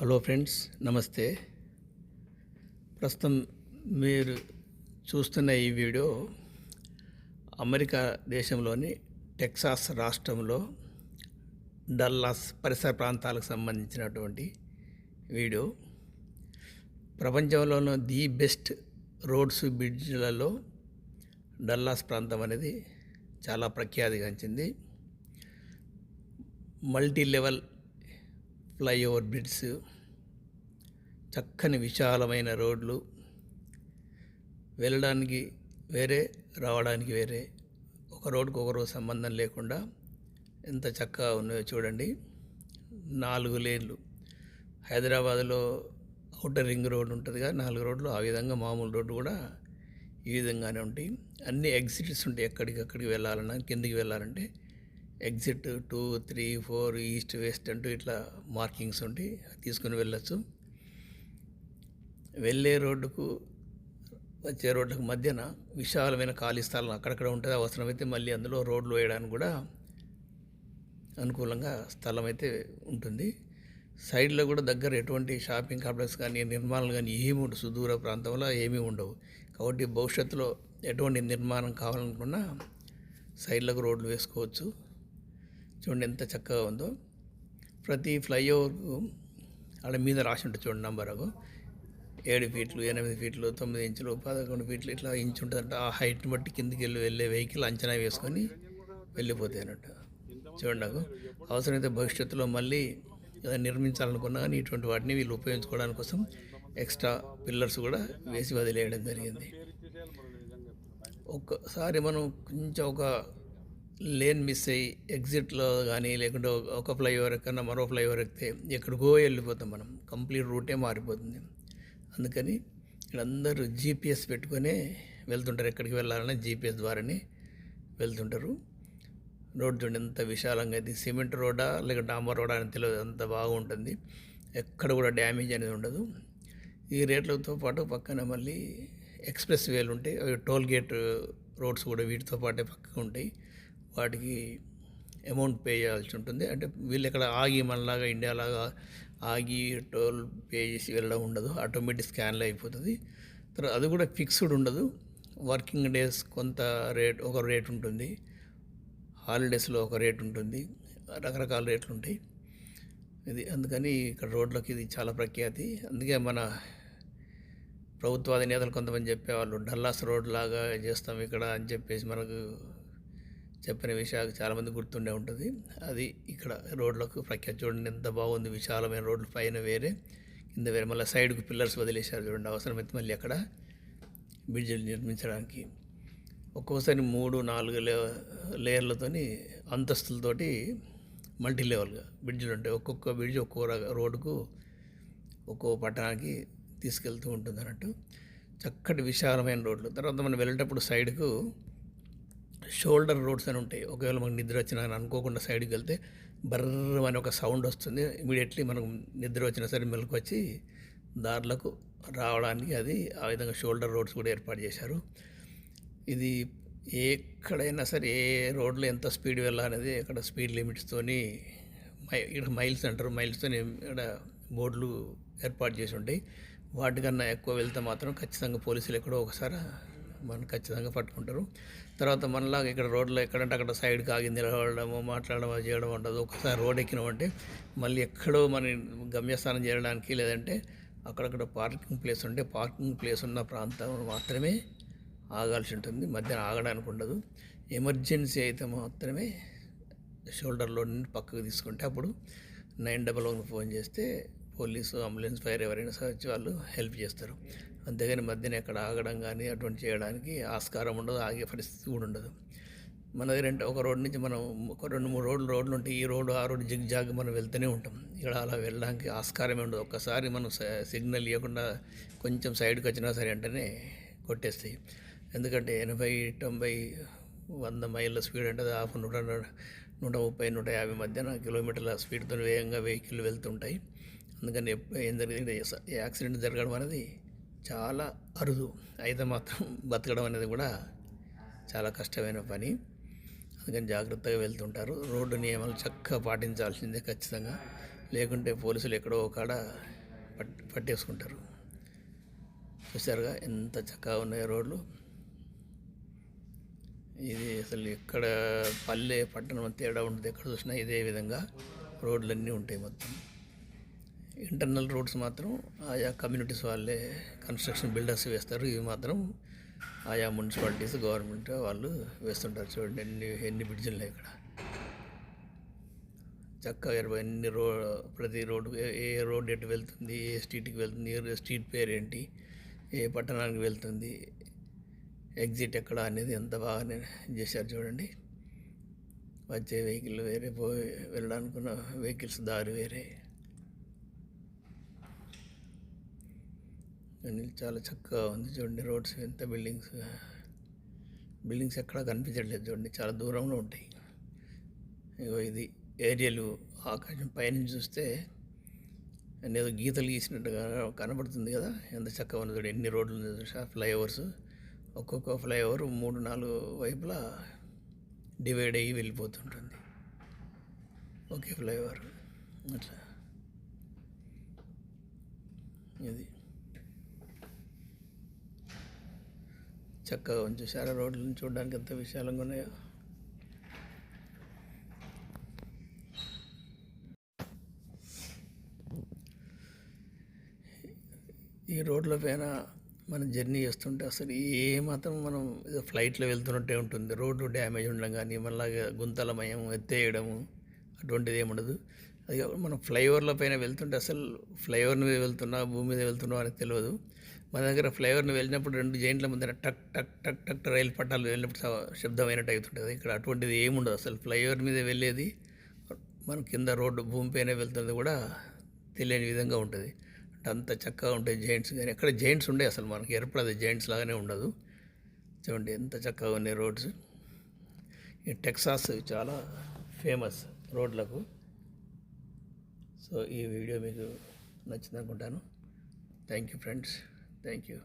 Hello friends నమస్తే. ప్రస్తుతం మీరు చూస్తున్న ఈ వీడియో అమెరికా దేశంలోని టెక్సాస్ రాష్ట్రంలో డల్లాస్ పరిసర ప్రాంతాలకు సంబంధించినటువంటి వీడియో. ప్రపంచంలోని ది బెస్ట్ రోడ్స్ బ్రిడ్జ్లలో డల్లాస్ ప్రాంతం అనేది చాలా ప్రఖ్యాతిగాంచింది. మల్టీ లెవెల్ ఫ్లైఓవర్ బ్రిడ్జ్ చక్కని విశాలమైన రోడ్లు. వెళ్ళడానికి వేరే రావడానికి వేరే. ఒక రోడ్డుకు ఒక సంబంధం లేకుండా ఎంత చక్కగా ఉన్నాయో చూడండి. నాలుగు లేన్లు. హైదరాబాద్లో అవుటర్ రింగ్ రోడ్డు ఉంటుందిగా నాలుగు రోడ్లు. ఆ విధంగా మామూలు రోడ్డు కూడా ఈ విధంగానే ఉంటాయి. అన్ని ఎగ్జిట్స్ ఉంటాయి ఎక్కడికి అక్కడికి వెళ్ళాలన్నా కిందికి వెళ్ళాలంటే. Exit two three four east west అంటూ ఇట్లా మార్కింగ్స్ ఉంటాయి. తీసుకుని వెళ్ళచ్చు. వెళ్ళే రోడ్డుకు వచ్చే రోడ్లకు మధ్యన విశాలమైన ఖాళీ స్థలం అక్కడక్కడ ఉంటుంది. అవసరమైతే మళ్ళీ అందులో రోడ్లు వేయడానికి కూడా అనుకూలంగా స్థలం అయితే ఉంటుంది. సైడ్లో కూడా దగ్గర ఎటువంటి షాపింగ్ కాంప్లెక్స్ కానీ నిర్మాణాలు కానీ ఏమి ఉండవు. సుదూర ప్రాంతంలో ఏమీ ఉండవు. కాబట్టి భవిష్యత్తులో ఎటువంటి నిర్మాణం కావాలనుకున్నా సైడ్లకు రోడ్లు వేసుకోవచ్చు. చూడండి ఎంత చక్కగా ఉందో. ప్రతి ఫ్లైఓవర్కు అక్కడ మీద రాసి ఉంటుంది చూడండి నంబర్ ఏడు ఫీట్లు ఎనిమిది ఫీట్లు తొమ్మిది ఇంచులు పదకొండు ఫీట్లు ఇట్లా ఇంచు ఉంటుందంట. ఆ హైట్ బట్టి కిందికి వెళ్ళి వెళ్ళే వెహికల్ అంచనా వేసుకొని వెళ్ళిపోతాయి అన్నట్టు. చూడండి నాకు. అవసరమైతే భవిష్యత్తులో మళ్ళీ ఏదైనా నిర్మించాలనుకున్నా కానీ ఇటువంటి వాటిని వీళ్ళు ఉపయోగించుకోవడానికి కోసం ఎక్స్ట్రా పిల్లర్స్ కూడా వేసి వదిలేయడం జరిగింది. ఒక్కసారి మనం కొంచెం ఒక లేన్ మిస్ అయ్యి ఎగ్జిట్లో కానీ లేకుంటే ఒక ఫ్లైఓవర్ కన్నా మరో ఫ్లైఓవర్ ఎక్కితే ఎక్కడికో వెళ్ళిపోతాం మనం. కంప్లీట్ రూటే మారిపోతుంది. అందుకని వీళ్ళందరూ జీపీఎస్ పెట్టుకొని వెళ్తుంటారు. ఎక్కడికి వెళ్ళాలన్నా జీపీఎస్ ద్వారానే వెళ్తుంటారు. రోడ్ చూడండి ఎంత విశాలంగా అయితే. సిమెంట్ రోడా లేక డాంబర్ రోడా అని తెలియదు. అంత బాగుంటుంది. ఎక్కడ కూడా డ్యామేజ్ అనేది ఉండదు. ఈ రేట్లతో పాటు పక్కన మళ్ళీ ఎక్స్ప్రెస్ వేలు ఉంటాయి. అవి టోల్ గేట్ రోడ్స్ కూడా వీటితో పాటే పక్కకు ఉంటాయి. వాటికి అమౌంట్ పే చేయాల్సి ఉంటుంది. అంటే వీళ్ళు ఇక్కడ ఆగి మనలాగా ఇండియాలాగా ఆగి టోల్ పే చేసి వెళ్ళడం ఉండదు. ఆటోమేటిక్ స్కాన్లో అయిపోతుంది. తర్వాత అది కూడా ఫిక్స్డ్ ఉండదు. వర్కింగ్ డేస్ కొంత రేట్ ఒక రేట్ ఉంటుంది. హాలిడేస్లో ఒక రేట్ ఉంటుంది. రకరకాల రేట్లు ఉంటాయి. ఇది అందుకని ఇక్కడ రోడ్లకి ఇది చాలా ప్రఖ్యాతి. అందుకే మన ప్రభుత్వ అధినేతలు కొంతమంది చెప్పేవాళ్ళు డల్లాస్ రోడ్ లాగా చేస్తాం ఇక్కడ అని చెప్పేసి మనకు చెప్పిన విషయాలు చాలామంది గుర్తుండే ఉంటుంది. అది ఇక్కడ రోడ్లకు ప్రఖ్యాతి చూడండి ఎంత బాగుంది విశాలమైన రోడ్లు పైన వేరే. కింద వేరే మళ్ళీ సైడ్కు పిల్లర్స్ వదిలేశారు చూడండి అవసరమైతే మళ్ళీ అక్కడ బ్రిడ్జిలు నిర్మించడానికి. ఒక్కోసారి మూడు నాలుగు లే లేయర్లతోని అంతస్తులతోటి మల్టీ లెవెల్గా బ్రిడ్జ్లు ఉంటాయి. ఒక్కొక్క బ్రిడ్జ్ ఒక్కో రోడ్డుకు ఒక్కో పట్టణానికి తీసుకెళ్తూ ఉంటుంది అన్నట్టు. చక్కటి విశాలమైన రోడ్లు. తర్వాత మనం వెళ్ళేటప్పుడు సైడ్కు షోల్డర్ రోడ్స్ అని ఉంటాయి. ఒకవేళ మనకు నిద్ర వచ్చినా అనుకోకుండా సైడ్కి వెళ్తే బర్ర అని ఒక సౌండ్ వస్తుంది. ఇమీడియట్లీ మనకు నిద్ర వచ్చినా సరే మెలకు వచ్చి దారులకు రావడానికి అది ఆ విధంగా షోల్డర్ రోడ్స్ కూడా ఏర్పాటు చేశారు. ఇది ఎక్కడైనా సరే ఏ రోడ్లో ఎంత స్పీడ్ వెళ్ళాలనేది అక్కడ స్పీడ్ లిమిట్స్తోని మై ఇక్కడ మైల్స్ అంటారు. మైల్స్తోని ఇక్కడ బోర్డులు ఏర్పాటు చేసి ఉంటాయి. వాటికన్నా ఎక్కువ వెళ్తే మాత్రం ఖచ్చితంగా పోలీసులు ఎక్కడో ఒకసారి మనం ఖచ్చితంగా పట్టుకుంటారు. తర్వాత మనలాగా ఇక్కడ రోడ్లో ఎక్కడంటే అక్కడ సైడ్కి ఆగి నిలబడము మాట్లాడడం అది చేయడం ఉండదు. ఒకసారి రోడ్ ఎక్కినామంటే మళ్ళీ ఎక్కడో మన గమ్యస్థానం చేరడానికి లేదంటే అక్కడక్కడ పార్కింగ్ ప్లేస్ ఉంటే పార్కింగ్ ప్లేస్ ఉన్న ప్రాంతం మాత్రమే ఆగాల్సి ఉంటుంది. మధ్యన ఆగడానికి ఉండదు. ఎమర్జెన్సీ అయితే మాత్రమే షోల్డర్లో నుండి పక్కకు తీసుకుంటే అప్పుడు నైన్ డబల్ వన్ ఫోన్ చేస్తే పోలీసు అంబులెన్స్ ఫైర్ ఎవరైనా సరే వచ్చి వాళ్ళు హెల్ప్ చేస్తారు. అంతేగాని మధ్యన ఎక్కడ ఆగడం కానీ అటువంటి చేయడానికి ఆస్కారం ఉండదు ఆగే పరిస్థితి కూడా ఉండదు. మన దగ్గర అంటే ఒక రోడ్ నుంచి మనం ఒక రెండు మూడు రోడ్లు రోడ్లు ఉంటాయి ఈ రోడ్డు ఆ రోడ్డు జిగ్ జాగ్ మనం వెళ్తూనే ఉంటాం. ఇక్కడ అలా వెళ్ళడానికి ఆస్కారమే ఉండదు. ఒక్కసారి మనం సిగ్నల్ ఇవ్వకుండా కొంచెం సైడ్కి వచ్చినా సరే వెంటనే కొట్టేస్తాయి. ఎందుకంటే ఎనభై తొంభై వంద మైళ్ళ స్పీడ్ అంటే హాఫ్ నూట నూట ముప్పై నూట యాభై మధ్యన కిలోమీటర్ల స్పీడ్తో వేగంగా వెహికల్ వెళ్తుంటాయి. అందుకని ఎప్పుడు ఏం జరిగింది? యాక్సిడెంట్ జరగడం అనేది చాలా అరుదు. అయితే మాత్రం బతకడం అనేది కూడా చాలా కష్టమైన పని. అందుకని జాగ్రత్తగా వెళ్తుంటారు. రోడ్డు నియమాలు చక్కగా పాటించాల్సిందే ఖచ్చితంగా. లేకుంటే పోలీసులు ఎక్కడో కాడ పట్ పట్టేసుకుంటారు. చూసారుగా ఎంత చక్కగా ఉన్నాయో రోడ్లు. ఇది అసలు ఎక్కడ పల్లె పట్టణం తేడా ఉంటుంది ఎక్కడ చూసినా ఇదే విధంగా రోడ్లన్నీ ఉంటాయి మొత్తం. ఇంటర్నల్ రోడ్స్ మాత్రం ఆయా కమ్యూనిటీస్ వాళ్ళే కన్స్ట్రక్షన్ బిల్డర్స్ వేస్తారు. ఇవి మాత్రం ఆయా మున్సిపాలిటీస్ గవర్నమెంట్ వాళ్ళు వేస్తుంటారు చూడండి. ఎన్ని ఎన్ని బ్రిడ్జిలు ఇక్కడ? చక్కగా ఇరవై ఎన్ని రో ప్రతి రోడ్డు ఏ- రోడ్ ఎటు వెళ్తుంది ఏ స్ట్రీట్కి వెళ్తుంది ఏ స్ట్రీట్ పేరు ఏంటి ఏ పట్టణానికి వెళ్తుంది ఎగ్జిట్ ఎక్కడ అనేది ఎంత బాగానే చేశారు చూడండి. వచ్చే వెహికల్ వేరే పోయి వెళ్ళడానికి వెహికల్స్ దారి వేరే. అన్ని చాలా చక్కగా ఉంది చూడండి రోడ్స్ ఎంత బిల్డింగ్స్. బిల్డింగ్స్ ఎక్కడా కనిపించట్లేదు చూడండి చాలా దూరంలో ఉంటాయి. ఇగో ఇది ఏరియాలు ఆకాశం పైనుంచి చూస్తే ఏదో గీతలు గీసినట్టుగా కనబడుతుంది కదా ఎంత చక్కగా ఉంది చూడండి. ఎన్ని రోడ్లు చూసా ఫ్లైఓవర్స్. ఒక్కొక్క ఫ్లైఓవర్ మూడు నాలుగు వైపులా డివైడ్ అయ్యి వెళ్ళిపోతుంటుంది. Okay flyover. అట్లా. ఇది. చక్కగా ఉంది రోడ్లను చూడడానికి ఎంత విశాలంగా ఉన్నాయో. ఈ రోడ్ల పైన మనం జర్నీ చేస్తుంటే అసలు ఏ మాత్రం మనం ఫ్లైట్లో వెళ్తున్నట్టే ఉంటుంది. రోడ్డు డ్యామేజ్ ఉండడం కానీ మళ్ళీ గుంతలమయం ఎత్తేయడము అటువంటిది ఏమి ఉండదు. అది మనం ఫ్లైఓవర్ల పైన వెళ్తుంటే అసలు ఫ్లైఓవర్ మీద వెళ్తున్నా భూమి మీద వెళ్తున్నా అని తెలియదు మన దగ్గర ఫ్లైఓవర్ని వెళ్ళినప్పుడు రెండు జైంట్ల ముందర టక్ టక్ టక్ టక్ రైలు పట్టాలు వెళ్ళినప్పుడు శ- శబ్దమైనట్టు అవుతుంటుంది ఇక్కడ అటువంటిది ఏముండదు. అసలు ఫ్లైఓవర్ మీద వెళ్ళేది మనం కింద రోడ్డు భూమిపైన వెళ్తున్నది వెళ్తుంది కూడా తెలియని విధంగా ఉంటుంది. అంటే అంత చక్కగా ఉంటాయి జైంట్స్ కానీ ఎక్కడ జైంట్స్ ఉండే అసలు మనకి ఏర్పడదు. జైంట్స్ లాగానే ఉండదు. చూడండి ఎంత చక్కగా ఉన్నాయి రోడ్స్. ఈ టెక్సాస్ చాలా ఫేమస్ రోడ్లకు. సో ఈ వీడియో మీకు నచ్చింది అనుకుంటాను thank you friends. Thank you